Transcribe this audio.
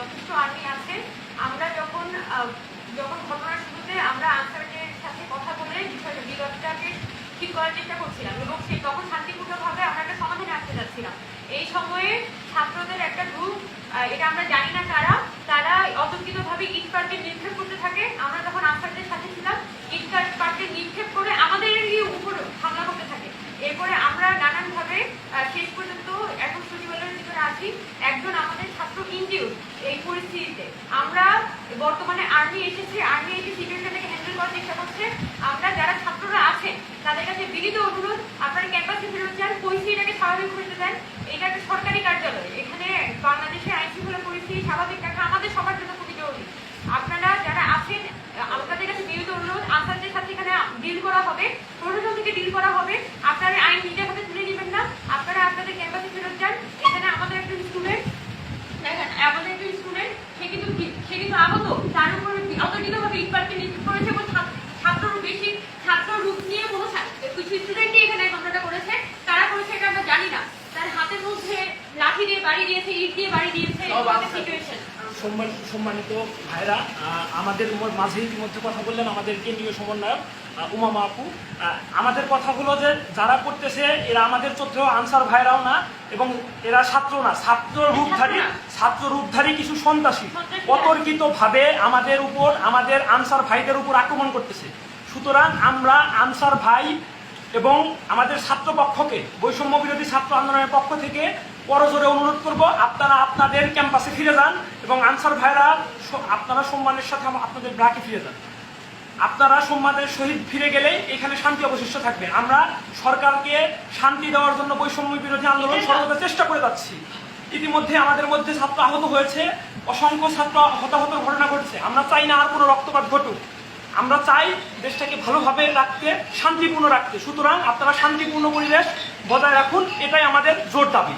যথেষ্ট আর্মি আছে। আমরা যখন যখন ঘটনার শুরুতে আমরা আনসারের সাথে কথা বলে বিষয়টা বিগতটাকে ঠিক করার চেষ্টা করছিলাম এবং সেই তখন শান্তিপূর্ণভাবে আমরা একটা সমাধানে আসতে যাচ্ছিলাম। এই সময়ে ছাত্রদের একটা গ্রুপ এটা আমরা জানি না কারা, তারা অতর্কিতভাবে ইট পার্কে নিক্ষেপ করতে থাকে। আমরা তখন আনসারদের সাথে ছিলাম। ইট পার্কে নিক্ষেপ করে আমাদেরই উপর হামলা করতে থাকে। এরপরে আমরা নানানভাবে আহ, শেষ পর্যন্ত এখন সচিবালয়ের ভিতরে আছি একজন আমাদের ছাত্র ইনজিউর এই পরিস্থিতিতে আমরা বর্তমানে আর্মি এসেছে আর্মি এসে সিচুয়েশনটাকে হ্যান্ডেল করার চেষ্টা করছে। আপনার যারা ছাত্ররা আছেন তাদের কাছে বিলিত অনুরোধ, আপনারা ক্যাম্পাসে ফেরত যান পরিস্থিতিটাকে স্বাভাবিক করতে দেন এটা একটা সরকারি কার্যালয়। এখানে বাংলাদেশের আইনশৃঙ্খলা পরিস্থিতি স্বাভাবিক রাখা আমাদের সবার জন্য খুবই জরুরি আপনারা যারা আছেন আপনাদের কাছে বিনীত অনুরোধ আনসারদের সাথে এখানে ডিল করা হবে প্রশাসন থেকে ডিল করা হবে আপনারা আইন নিজের হাতে তুলে নেবেন না আপনারা আপনাদের ক্যাম্পাসে ফেরত যান এখানে আমাদের একজন স্টুডেন্ট দেখেন আমাদের একজন স্টুডেন্ট সে কিন্তু কি- সে কিন্তু আহত তার উপর অতর্কিতভাবে ইটপাটকে নিক্ষেপ করেছে এবং ছাত্র- ছাত্রর বেশি ছাত্র রূপ নিয়ে কোনো ছা- কিছু স্টুডেন্টই এখানে ঘটনাটা করেছে করেছে এটা আমরা জানি না। তার হাতের মধ্যে লাঠি দিয়ে বাড়ি দিয়েছে ইট দিয়ে বাড়ি দিয়েছে সিচুয়েশন সম্মানিত ভাইরা আমাদের মাঝে ইতিমধ্যে কথা বললেন আমাদের কেন্দ্রীয় সমন্বয়ক আহ, উমামা আপু আমাদের কথা হলো যে যারা করতেছে এরা আমাদের চোদ্দ আনসার ভাইরাও না এবং এরা ছাত্র না। ছাত্র রূপধারী ছাত্র রূপধারী কিছু সন্ত্রাসী। সন্ত্রাসী। অতর্কিত ভাবে আমাদের উপর আমাদের আনসার ভাইদের উপর আক্রমণ করতেছে। সুতরাং আমরা আনসার ভাই এবং আমাদের ছাত্রপক্ষকে বৈষম্য বিরোধী ছাত্র আন্দোলনের পক্ষ থেকে করজোরে অনুরোধ করব আপনারা আপনাদের ক্যাম্পাসে ফিরে যান এবং আনসার ভাইরা আপনারা সম্মানের সাথে আপনাদের ব্রাকে ফিরে যান। আপনারা সম্মানের সহিত ফিরে গেলেই এখানে শান্তি অবশিষ্ট থাকবে। আমরা সরকারকে শান্তি দেওয়ার জন্য বৈষম্য বিরোধী আন্দোলন সর্বদা চেষ্টা করে যাচ্ছি। ইতিমধ্যে আমাদের মধ্যে ছাত্র আহত হয়েছে। অসংখ্য ছাত্র হতাহতের ঘটনা ঘটছে। আমরা চাই না আর কোনো রক্তপাত ঘটুক। আমরা চাই দেশটাকে ভালোভাবে রাখতে, শান্তিপূর্ণ রাখতে। সুতরাং আপনারা শান্তিপূর্ণ পরিবেশ বজায় রাখুন, এটাই আমাদের জোর দাবি।